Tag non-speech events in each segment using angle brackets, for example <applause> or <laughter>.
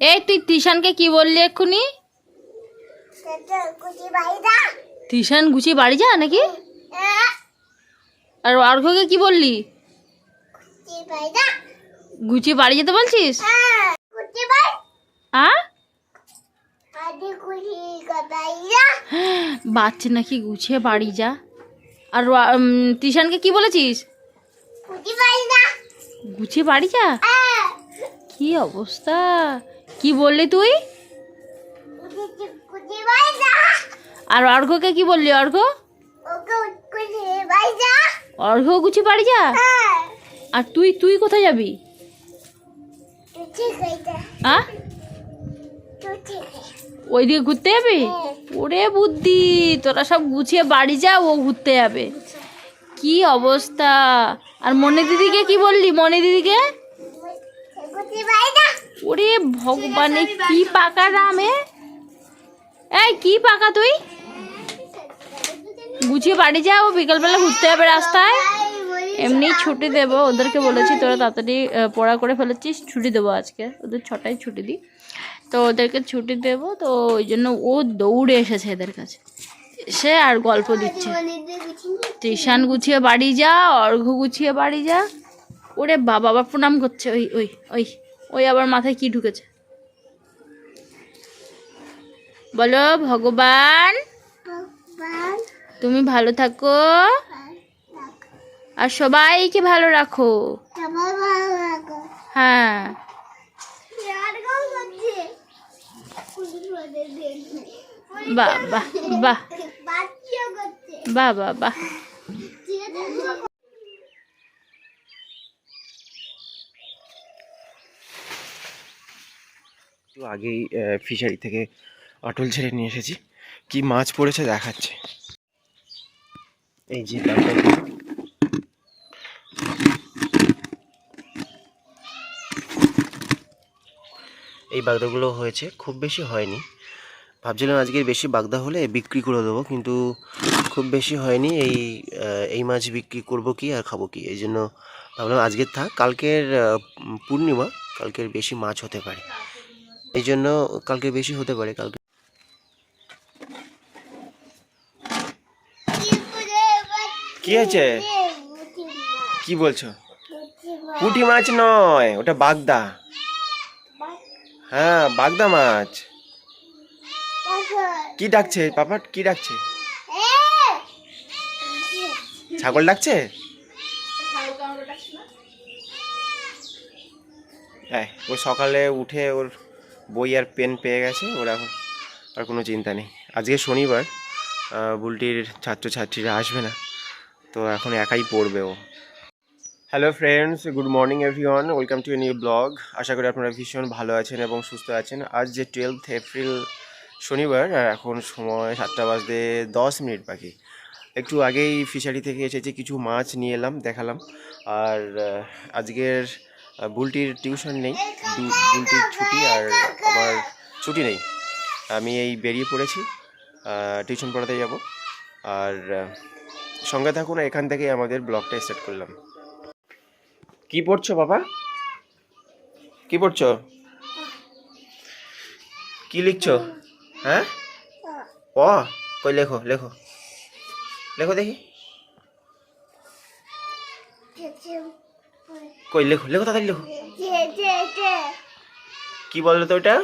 এই তুই তিশানকে কি বললি এক্ষুনি? তিশান গুছিয়ে বাড়ি যা নাকি? আর অর্ঘকে কি বললি? গুছিয়ে বাড়ি যেতে বলছিস? আ? বাচ্চা নাকি গুছিয়ে বাড়ি যা। আর তিশানকে কি বলেছিস? গুছিয়ে বাড়ি যা। কি অবস্থা? কি বললি তুই? আর অর্ঘকে কি বললি অর্ঘ অর্ঘ গুছিয়ে বাড়ি যা? আর তুই তুই কোথায় যাবি? আ? ওইদিকে ঘুরতে যাবি? ওরে বুদ্ধি, তোরা সব গুছিয়ে বাড়ি যা, ও ঘুরতে যাবে। কি অবস্থা? আর মনে দিদিকে কি বললি, মনে দিদিকে? ওরে ভগবানে কি পাকা রামে এই কি পাকা তুই? গুছিয়ে বাড়ি যা ও বিকালবেলা ঘুরতে যাবে রাস্তায়। এমনি ছুটি দেবো ওদেরকে বলেছি তোরা তাড়াতাড়ি পড়া করে ফেলেছিস ছুটি দেবো আজকে। ওদের ছটায় ছুটি দিই। তো ওদেরকে ছুটি দেবো তো ওই জন্য ও দৌড়ে এসেছে এদের কাছে। এসে আর গল্প দিচ্ছে। টিশান গুছিয়ে বাড়ি যা অর্ঘ গুছিয়ে বাড়ি যা। ওরে বাবা আবার প্রণাম করছে ওই ওই ওই। ওই আবার মাথায় কি ঢুকেছে? বলো ভগবান। তুমি ভালো থাকো। আর সবাইকে ভালো রাখো। হ্যাঁ। বাহ বাহ বাহ। বাহ বাহ বাহ। একটু আগেই ফিশারি থেকে অটল ছেড়ে নিয়ে এসেছি। কি মাছ পড়েছে দেখাচ্ছে। এই যে। এই বাগদাগুলো হয়েছে, খুব বেশি হয়নি। ভাবছিলাম আজকে বেশি বাগদা হলে বিক্রি করে দেবো, কিন্তু খুব বেশি হয়নি। এই এই মাছ বিক্রি করব কি আর খাব কি? এই জন্য ভাবলাম আজকের থাক, কালকের পূর্ণিমা, কালকের বেশি মাছ হতে পারে। এই জন্য কালকে বেশি হতে পারে, কালকে। কি আছে কি বলছো? পুঁটি মাছ নয়, ওটা বাগদা। হ্যাঁ বাগদা মাছ। কি ডাকছে? পাপা কি ডাকছে? ছাগল ডাকছে? হ্যাঁ ও সকালে উঠে ওর বই আর পেন পেয়ে গেছে, ওর আর কোনো চিন্তা নেই। আজকে শনিবার বুলটির ছাত্রছাত্রীরা আসবে না, তো এখন একাই পড়বে ও। Hello friends good morning everyone welcome to a new blog আশা করি আপনারা ভীষণ ভালো আছেন এবং সুস্থ আছেন। আজ যে টুয়েলথ এপ্রিল শনিবার, আর এখন সময় সাতটা বাজতে দশ মিনিট বাকি। একটু আগেই ফিশারি থেকে এসেছি, কিছু মাছ নিয়ে এলাম, দেখালাম। আর আজকের বুলটির টিউশন নেই বুলটির ছুটি আর আমার ছুটি নেই। আমি এই বেরিয়ে পড়েছি টিউশন পড়াতে যাব। আর সঙ্গে থাকুন, এখান থেকেই আমাদের ব্লগটা স্টার্ট করলাম। কি পড়ছো বাবা? কি পড়ছো? কি লিখছো? হ্যাঁ? ও কই লেখো লেখো। লেখো দেখি। কই লেখো লেখো তাড়াতাড়ি লেখো। কি বলল তো ওটা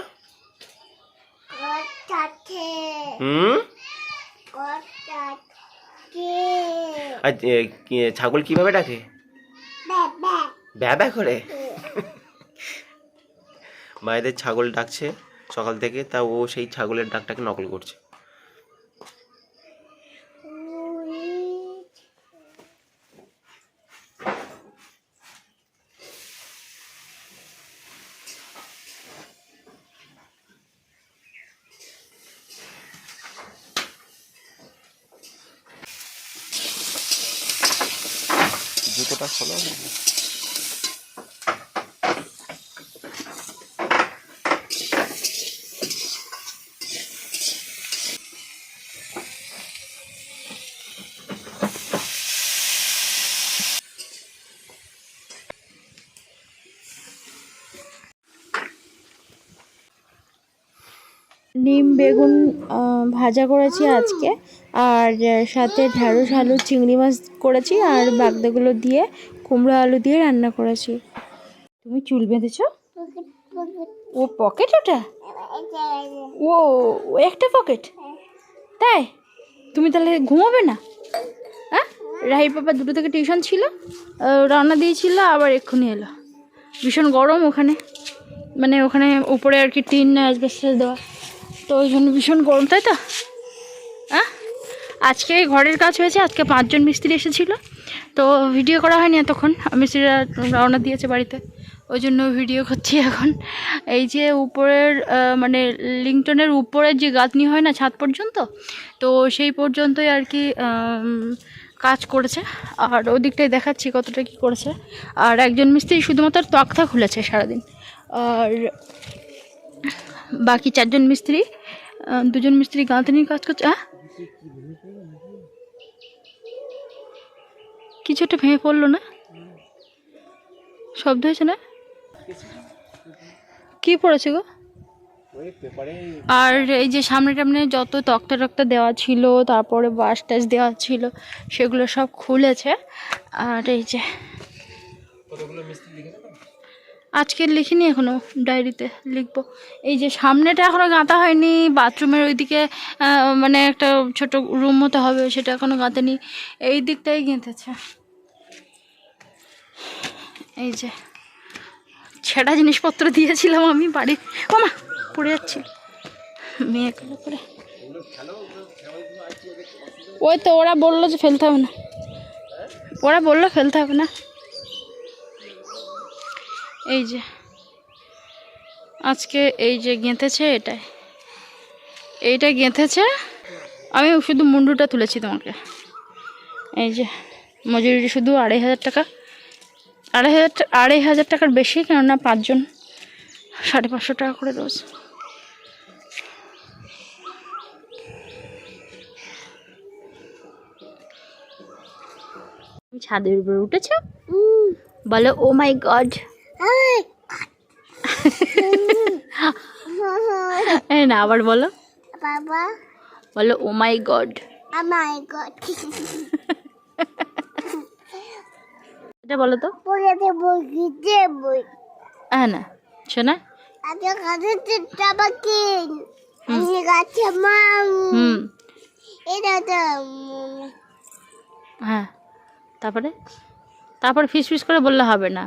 হুম? ছাগল কীভাবে ডাকে? ব্যাবা করে? মায়েদের ছাগল ডাকছে সকাল থেকে তা ও সেই ছাগলের ডাকটাকে নকল করছে। বেগুন ভাজা করেছি আজকে। আর সাথে ঢ্যাঁড়স, আলু, চিংড়ি মাছ করেছি আর বাগদাগুলো দিয়ে, কুমড়ো আলু দিয়ে রান্না করেছি। তুমি চুল বেঁধেছ? ও পকেট ওটা? ও একটা পকেট? তাই? তুমি তাহলে ঘুমাবে না? হ্যাঁ রাহির বাবা দুটো থেকে টিউশন ছিল রান্না দিয়েছিল, আবার এক্ষুনি এলো। ভীষণ গরম ওখানে। মানে ওখানে উপরে আর কি টিন অ্যাসবেস্টাস দেওয়া। তো ওই জন্য ভীষণ গরম, তাই তো? হ্যাঁ? আজকে ঘরের কাজ হয়েছে, আজকে পাঁচজন মিস্ত্রি এসেছিল। তো ভিডিও করা হয়নি এতক্ষণ, মিস্ত্রিরা রওনা দিয়েছে বাড়িতে। ওই জন্য ভিডিও করছি এখন। এই যে উপরের মানে লিংটনের উপরের যে গাঁথনি হয় না ছাদ পর্যন্ত, তো সেই পর্যন্তই আর কি কাজ করেছে। আর ওদিকটাই দেখাচ্ছি কতটা কি করেছে। আর একজন মিস্ত্রি শুধুমাত্র তক্তা খুলেছে সারাদিন। আর বাকি চারজন মিস্ত্রি দুজন মিস্ত্রি গাঁথনির কাজ করছে হ্যাঁ কিছু একটা ভেঙে পড়ল না? শব্দ হয়েছে না? কি পড়েছে গো? আর এই যে সামনে টামনে যত তক্তা টক্তা দেওয়া ছিল, তারপরে বাস টাস দেওয়া ছিল, সেগুলো সব খুলেছে। আর এই যে মিস্ত্রি আজকে লিখিনি এখনও, ডায়েরিতে লিখব। এই যে সামনেটা এখনও গাঁথা হয়নি, বাথরুমের ওইদিকে মানে একটা ছোট রুম মতো হবে, সেটা এখনও গাঁথেনি। এই দিকটাই গেঁথেছে। এই যে ছেঁড়া জিনিসপত্র দিয়েছিলাম আমি বাড়ি ও মা, পড়ে যাচ্ছি। মেয়ে করে। ওই তো, ওরা বলল যে ফেলতে হবে না। ওরা বলল ফেলতে হবে না। এই যে। আজকে এই যে গেঁথেছে এটাই। এইটা গেঁথেছে। আমি শুধু মুন্ডুটা তুলেছি তোমাকে। এই যে, মজুরি শুধু আড়াই হাজার টাকা। আড়াই হাজার আড়াই হাজার টাকার বেশি, কেননা পাঁচজন সাড়ে পাঁচশো টাকা করে রোজ ছাদের উপরে উঠেছ? বলো ও মাই গড না আবার বলো। বাবা। বলো ও মাই গড আমার গড এটা বলো তো। হ্যাঁ না শোনা। হ্যাঁ তারপরে? তারপরে ফিস ফিস করে বললে হবে না।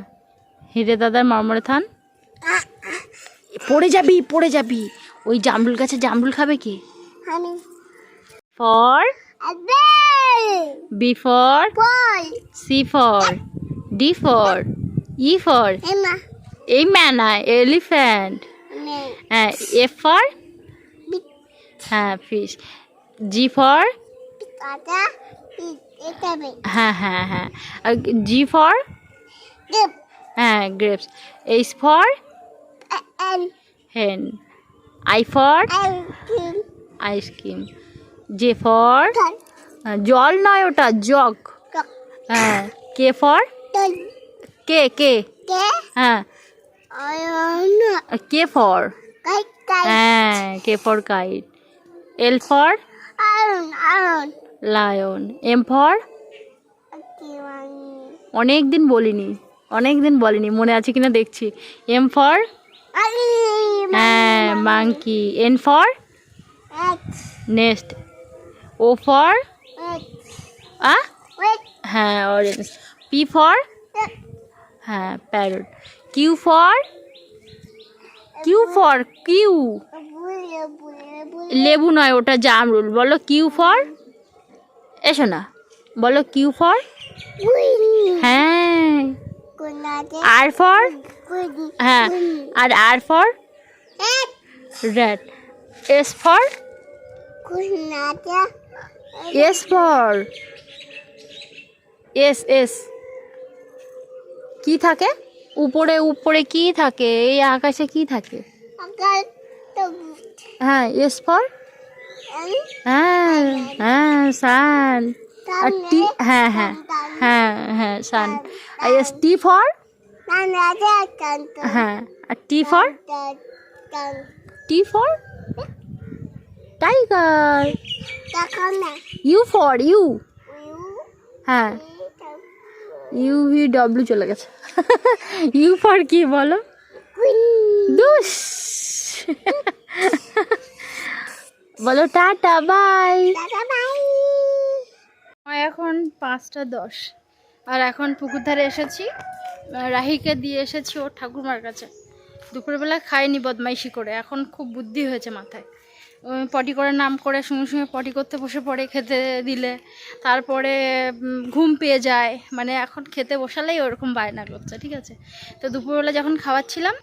হিরে দাদার মরমরে থান। পড়ে যাবি পড়ে যাবি। ওই জামরুল গাছে জামরুল খাবে কি? For? B for? C for? D for? E for? এই ম্যানা এলিফ্যান্ট। হ্যাঁ এফ ফর? হ্যাঁ ফিশ। G for? হ্যাঁ হ্যাঁ হ্যাঁ। আর জি ফর? হ্যাঁ grapes H for hen I for ice cream J for জল নয় ওটা জগ। হ্যাঁ কে ফর কে কে হ্যাঁ। কে ফর কাই হ্যাঁ K for kite L for lion M for অনেক দিন বলিনি। অনেক দিন বলিনি মনে আছে কিনা দেখছি। এম ফর হ্যাঁ monkey N for next O for আ? হ্যাঁ অরেঞ্জ পি ফর হ্যাঁ parrot Q for Q for Q লেবু নয় ওটা জামরুল। বলো কিউ ফর এসো না। বলো কিউ ফর হ্যাঁ। আর ফর হ্যাঁ। R R for red S for S for S S কি থাকে? উপরে উপরে কি থাকে? এই আকাশে কি থাকে? হ্যাঁ এস ফর হ্যাঁ হ্যাঁ সান আর টি হ্যাঁ হ্যাঁ হ্যাঁ হ্যাঁ সান আর এস টি ফর নানাতে কান্ত হ্যাঁ আর টি ফর টান টি ফর টাইগার দেখাও না ইউ ফর ইউ ইউ হ্যাঁ ইউ ভি ডব্লিউ চলে গেছে ইউ ফর কি বলো কুইন দুস বলো টাটা বাই দাদা বাই এখন পাঁচটা দশ। আর এখন পুকুর ধারে এসেছি। রাহিকে দিয়ে এসেছি ওর ঠাকুরমার কাছে। দুপুরবেলা খাইনি বদমাইশি করে, এখন খুব বুদ্ধি হয়েছে মাথায়। পটি করে নাম করে, সঙ্গে সঙ্গে পটি করতে বসে পড়ে খেতে দিলে। তারপরে ঘুম পেয়ে যায়। মানে এখন খেতে বসালেই ওরকম বায়না করছে ঠিক আছে? তো দুপুরবেলা যখন খাওয়াচ্ছিলাম,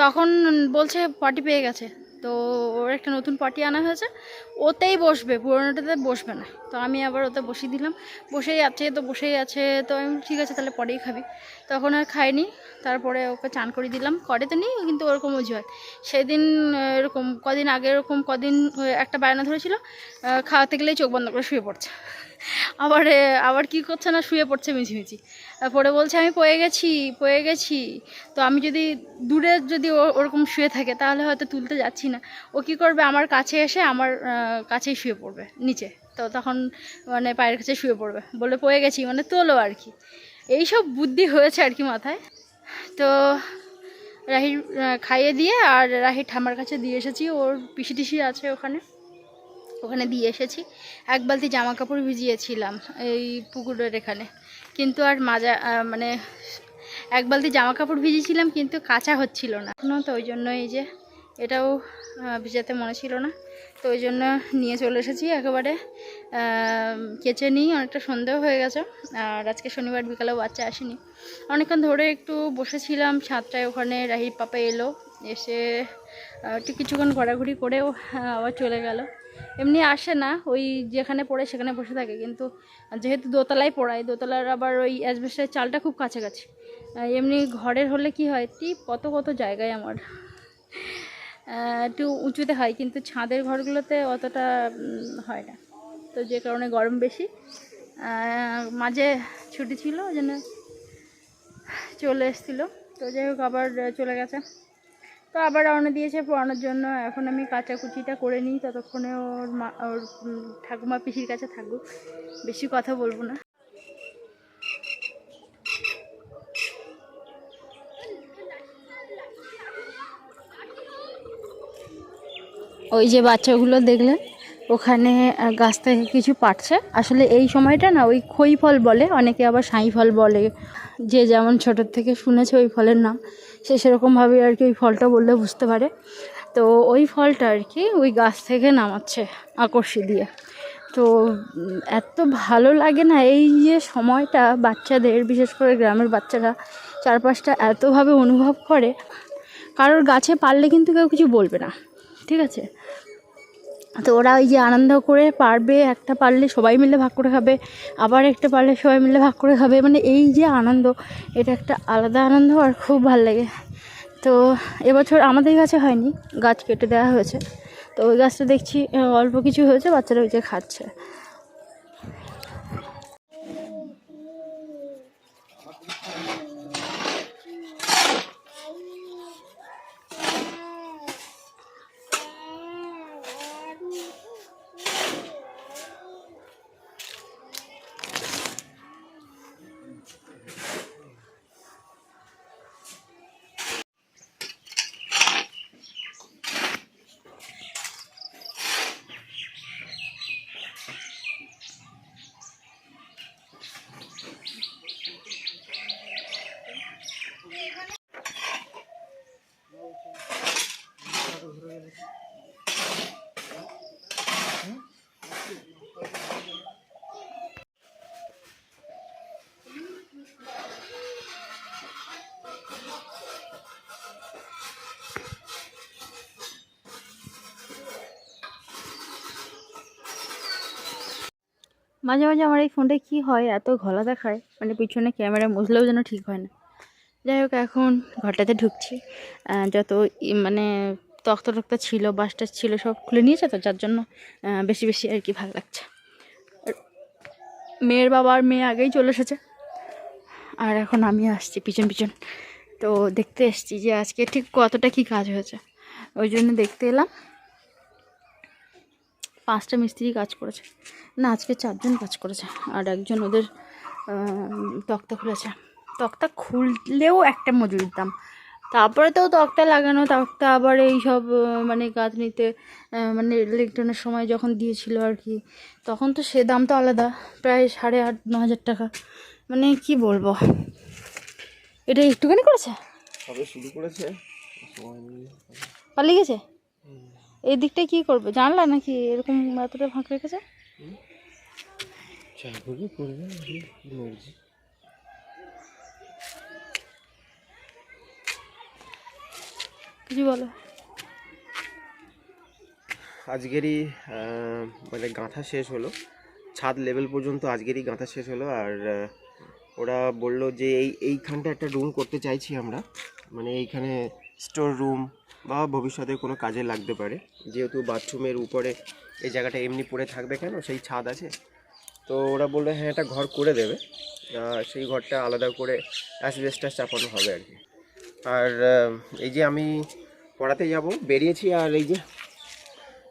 তখন বলছে পটি পেয়ে গেছে। তো ওর একটা নতুন পটি আনা হয়েছে। ওতেই বসবে, পুরোনোটাতে বসবে না। তো আমি আবার ওতে বসিয়ে দিলাম। বসেই আছে তো, বসেই আছে তো আমি ঠিক আছে, তাহলে পরেই খাবি। তখন আর খাইনি। তারপরে ওকে চান করে দিলাম। করে তো নিই, কিন্তু ওরকম অজুহাত। সেদিন এরকম কদিন আগে, এরকম কদিন একটা বায়না ধরেছিল খাওয়াতে গেলেই চোখ বন্ধ করে শুয়ে পড়ছে। আবার আবার কি করছে না শুয়ে পড়ছে মিছিমিছি তারপরে বলছে, আমি পয়ে গেছি পয়ে গেছি। তো আমি যদি দূরে যদি ওরকম শুয়ে থাকে, তাহলে হয়তো তুলতে যাচ্ছি না। ও কি করবে? আমার কাছে এসে আমার কাছেই শুয়ে পড়বে, নিচে। তো তখন মানে পায়ের কাছে শুয়ে পড়বে। বলে পয়ে গেছি। মানে তোলো আর কি। এইসব বুদ্ধি হয়েছে আর কি মাথায়। তো রাহির খাইয়ে দিয়ে আর রাহির ঠামার কাছে দিয়ে এসেছি। ওর পিসি টিসি আছে ওখানে। ওখানে দিয়ে এসেছি। এক বালতি জামা কাপড় ভিজিয়েছিলাম এই পুকুরের এখানে। কিন্তু আর মাজা মানে এক বালতি জামা কাপড় ভিজিয়েছিলাম কিন্তু কাঁচা হচ্ছিল না। এখনও তো ওই জন্য এই যে এটাও ভিজাতে মনে ছিল না। তো ওই জন্য নিয়ে চলে এসেছি একেবারে। কেচে নিই, অনেকটা সন্দেহ হয়ে গেছে। আর আজকে শনিবার বিকালেও বাচ্চা আসেনি। অনেকক্ষণ ধরে একটু বসেছিলাম, সাতটায় ওখানে রাহির পাপা এলো। এসে একটু কিছুক্ষণ ঘোরাঘুরি করেও আবার চলে গেল। এমনি আসে না, ওই যেখানে পড়ে সেখানে বসে থাকে। কিন্তু যেহেতু দোতলায় পড়ায়, দোতলার আবার ওই অ্যাসবেস্টের চালটা খুব কাছাকাছি। এমনি ঘরের হলে কি হয়, টিপ, কত কত জায়গায় আমার। একটু উঁচুতে হয়, কিন্তু ছাদের ঘরগুলোতে অতটা হয় না। তো যে কারণে গরম বেশি। মাঝে ছুটি ছিল জন্য চলে এসেছিল। তো যাই হোক, আবার চলে গেছে। তো আবার রওনা দিয়েছে পড়ানোর জন্য। এখন আমি কাচাকুচিটা করে নিই, ততক্ষণে ওর মা, ওর ঠাকুমা পিসির কাছে থাকুক। বেশি কথা বলব না। ওই যে বাচ্চাগুলো দেখলেন, ওখানে গাছ থেকে কিছু পাচ্ছে আসলে এই সময়টা না, ওই খই ফল বলে, অনেকে আবার সাঁই ফল বলে। যে যেমন ছোটোর থেকে শুনেছে ওই ফলের নাম। সে সেরকমভাবে আর কি ওই ফলটা বললে বুঝতে পারে। তো ওই ফলটা আর কি ওই গাছ থেকে নামাচ্ছে আকর্ষি দিয়ে। তো এত ভালো লাগে না এই যে সময়টা বাচ্চাদের, বিশেষ করে গ্রামের বাচ্চারা চারপাশটা এতভাবে অনুভব করে। কারোর গাছে পারলে কিন্তু কেউ কিছু বলবে না, ঠিক আছে? তো ওরা ওই যে আনন্দ করে পারবে, একটা পারলে সবাই মিলে ভাগ করে খাবে, আবার একটা পারলে সবাই মিলে ভাগ করে খাবে মানে এই যে আনন্দ, এটা একটা আলাদা আনন্দ আর খুব ভালো লাগে। তো এবছর আমাদের গাছে হয়নি, গাছ কেটে দেওয়া হয়েছে। তো ওই গাছটা দেখছি, অল্প কিছু হয়েছে, বাচ্চারা ওই যে খাচ্ছে। মাঝে মাঝে আমার এই ফোনটায় কী হয়, এত ঘোলা দেখায় মানে পিছনে ক্যামেরা মুছলেও যেন ঠিক হয় না। যাই হোক, এখন ঘরটাতে ঢুকছি। যত মানে তক্তা টক্তা ছিল বাসটা ছিল, সব খুলে নিয়েছে তো, যার জন্য বেশি বেশি আর কি ভালো লাগছে। মেয়ের বাবা আর মেয়ে আগেই চলে এসেছে। আর এখন আমি আসছি পিছন পিছন। তো দেখতে এসছি যে আজকে ঠিক কতটা কি কাজ হয়েছে। ওই জন্য দেখতে এলাম। পাঁচটা মিস্ত্রি কাজ করেছে। না আজকে চারজন কাজ করেছে আর একজন ওদের তক্তা খুলেছে। তক্তা খুললেও একটা মজুরির দাম। তারপরে তো তক্তা লাগানো তক্তা আবার এই সব মানে গাঁথনিতে নিতে মানে ইলেকট্রনের সময় যখন দিয়েছিল আর কি তখন তো সে দাম তো আলাদা প্রায় সাড়ে আট ন হাজার টাকা। মানে কি বলব? এটা একটুখানি করেছে? শুরু করেছে। পালিয়ে গেছে? এই দিকটা কি করবে? জানলা নাকি এরকম এতটা ফাঁক রেখেছে? কিছু বলো। আজকেরই মানে গাঁথা শেষ হলো। ছাদ লেভেল পর্যন্ত আজকেরই গাঁথা শেষ হলো। আর ওরা বলল যে এই এইখানটা একটা রুম করতে চাইছি আমরা। মানে এইখানে স্টোর রুম বা ভবিষ্যতে কোনো কাজে লাগতে পারে। যেহেতু বাথরুমের উপরে এই জায়গাটা এমনি পড়ে থাকবে কেন? সেই ছাদ আছে। তো ওরা বলল হ্যাঁ একটা ঘর করে দেবে। সেই ঘরটা আলাদা করে অ্যাসবেস্টাস চাপানো হবে আর কি। আর এই যে আমি পড়াতে যাব, বেরিয়েছি আর এই যে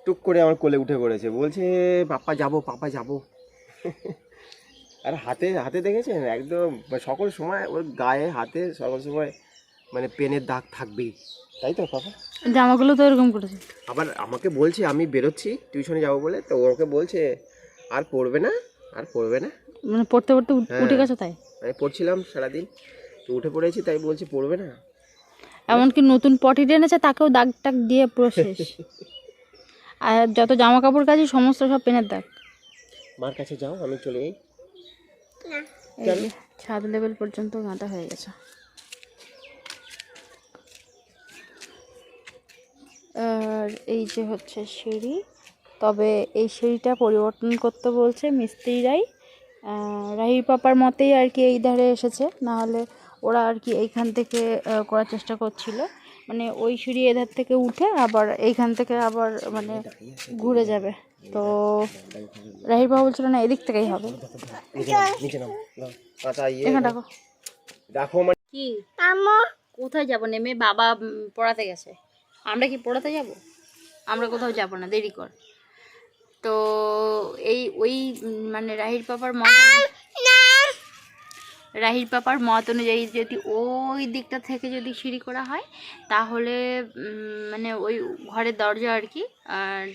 টুক করে আমার কোলে উঠে পড়েছে। বলছে, পাপা যাব পাপা যাব। <laughs> আর হাতে হাতে দেখেছেন? একদম সকল সময় ওর গায়ে, হাতে সকল সময় মানে পেনের দাগ থাকবেই। তাই তো পাপা জামাগুলো তো এরকম করেছে। আবার আমাকে বলছে আমি বেরোচ্ছি টিউশনে যাব বলে তো ওকে বলছে আর পড়বে না আর পড়বে না। মানে পড়তে পড়তে উঠে গেছে তাই? আমি পড়ছিলাম সারাদিন তো উঠে পড়েছি তাই বলছে পড়বে না। এমনকি নতুন পটি এনেছে তাকেও দাগ টাগ দিয়ে পুরো শেষ। <laughs> আর যত জামা কাপড় কাছে সমস্ত সব পেনের দাগ। মার কাছে যাও আমি চলে যাই। ছাদ লেভেল পর্যন্ত গাঁথা হয়ে গেছে। আর এই যে হচ্ছে সিঁড়ি তবে এই সিঁড়িটা পরিবর্তন করতে বলছে মিস্ত্রিরাই রাহির পাপার মতেই আর কি এই ধারে এসেছে না হলে ওরা আর কি এইখান থেকে করার চেষ্টা করছিল। মানে ওই সিঁড়ি এধার থেকে উঠে আবার এইখান থেকে আবার মানে ঘুরে যাবে। তো রাহির বাবা বলছিল না এদিক থেকেই হবে। দেখো কি? কোথায় যাব? নেমে বাবা পড়াতে গেছে। আমরা কি পড়াতে যাব? আমরা কোথাও যাব না দেরি কর। তো এই ওই মানে রাহির পাপার মত রাহির পাপার মত অনুযায়ী যদি ওই দিকটা থেকে যদি সিঁড়ি করা হয় তাহলে মানে ওই ঘরের দরজা আর কি আর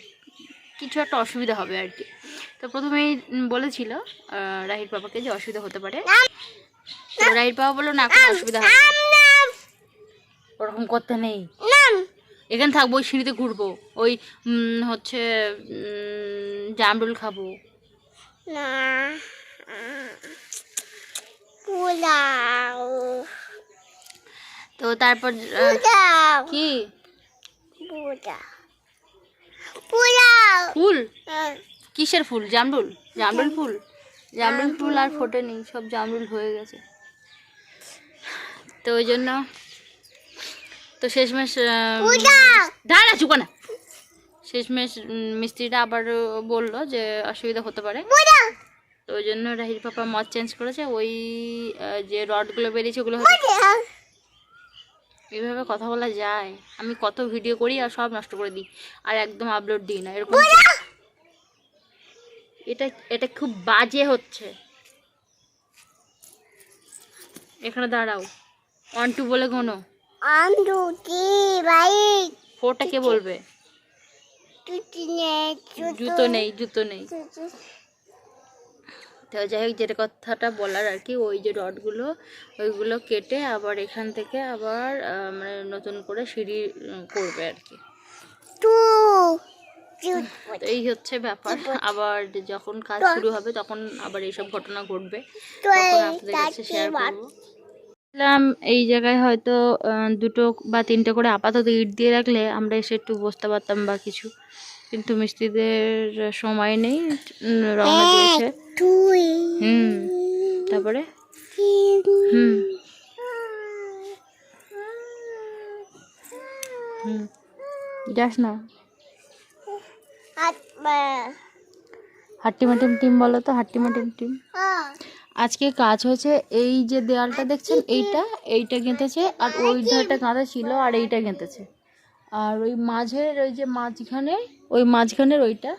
কিছু একটা অসুবিধা হবে আর কি। তো প্রথমেই বলেছিল রাহির পাপাকে যে অসুবিধা হতে পারে। তো রাহির পাপা বলল না কোনো অসুবিধা হবে না। ওরকম করতে নেই। এখানে থাকব ওই সিঁড়িতে ঘুরবো ওই হচ্ছে জামরুল খাব। না তো তারপর কি? ফুল। কিসের ফুল? জামরুল? জামরুল ফুল? জামরুল ফুল আর ফোটেনি সব জামরুল হয়ে গেছে। তো ওই জন্য তো শেষমেশ দাঁড়া চুকা না। শেষমেশ মিস্ত্রিটা আবার বলল যে অসুবিধা হতে পারে। তো ওই জন্য রাহির পাপা মত চেঞ্জ করেছে। ওই যে রডগুলো বেরিয়েছে ওগুলো এইভাবে কথা বলা যায়। আমি কত ভিডিও করি আর সব নষ্ট করে দিই। আর একদম আপলোড দিই না। এরকম এটা এটা খুব বাজে হচ্ছে। এখানে দাঁড়াও। ওয়ান টু বলে কোনো আন্দু কি ভাই? ফোরটা কে বলবে? জুতো নেই জুতো নেই। তো যাই হোক যেটা কথাটা বলার আর কি ওই যে রডগুলো ওইগুলো কেটে আবার এখান থেকে আবার মানে নতুন করে সিঁড়ি করবে আর কি। তো এই হচ্ছে ব্যাপার। আবার যখন কাজ শুরু হবে তখন আবার এইসব ঘটনা ঘটবে। তখন আপনাদের কাছে শেয়ার করব। ভাবলাম এই জায়গায় হয়তো দুটো বা তিনটে করে আপাতত ইট দিয়ে রাখলে আমরা এসে একটু বসতে পারতাম বা কিছু। কিন্তু মিস্ত্রিদের সময় নেই উম, রওনা দিয়েছে। হুম তারপরে? হুম। হুম যাস না। আত্মা হাট্টিমাটিম টিম বলো তো হাট্টিমাটিম টিম। হ্যাঁ আজকে কাজ হয়েছে এই যে দেয়ালটা দেখছেন এইটা এইটা গেঁথেছে আর ওই ধারটা কাঁথা ছিল আর এইটা গেঁথেছে। আর ওই মাঝের ওই যে মাঝখানে ওই মাঝখানের ওইটা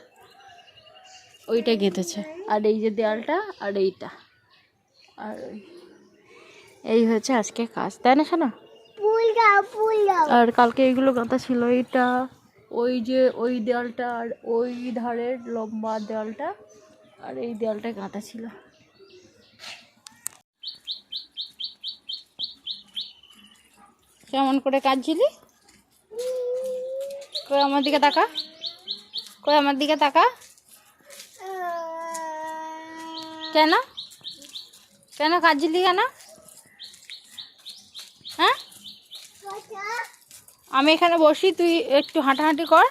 ওইটা গেঁথেছে। আর এই যে দেয়ালটা আর এইটা। আর ওই এই হয়েছে আজকে কাজ তাই না শোনা আর কালকে এইগুলো গাঁথা ছিল এইটা ওই যে ওই দেয়ালটা আর ওই ধারের লম্বা দেয়ালটা আর এই দেয়ালটা গাঁথা ছিল। কেমন করে কাঁদছিলি কই আমার দিকে তাকা। কই আমার দিকে তাকা। কেন? কেন কাঁদছিলি কেন? হ্যাঁ? আমি এখানে বসি, তুই একটু হাঁটাহাঁটি কর।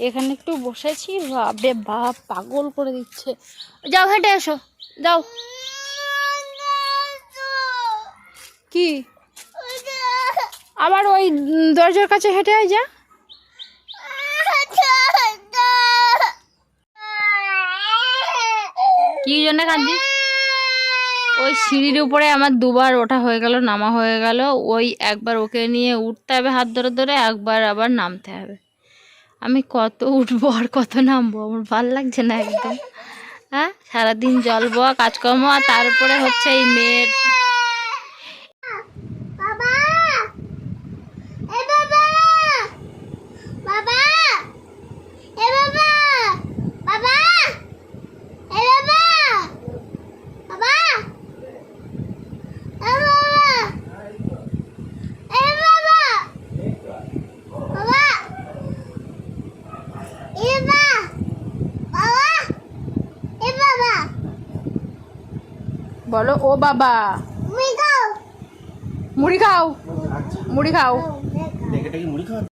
এখানে একটু বসেছি বাপরে বাপ, পাগল করে দিচ্ছে। যাও হেঁটে এসো, যাও। কি? আবার ওই দরজার কাছে হেঁটে আয় যা। কি জন্য কাঁদিস ওই সিঁড়ির উপরে আমার দুবার ওঠা হয়ে গেল, নামা হয়ে গেল। ওই একবার ওকে নিয়ে উঠতে হবে হাত ধরে ধরে, একবার আবার নামতে হবে। আমি কত উঠবো আর কত নামবো, আমার ভালো লাগছে না একদম। হ্যাঁ সারাদিন জলবো কাজকর্ম, আর তারপরে হচ্ছে এই মেয়ের বাবা এ বাবা বাবা এ বাবা বাবা এ বাবা বাবা এ বাবা এ বাবা বাবা এ বাবা বাবা এ বাবা বলো ও বাবা। মুড়ি খাও। মুড়ি খাও। মুড়ি খাওয়া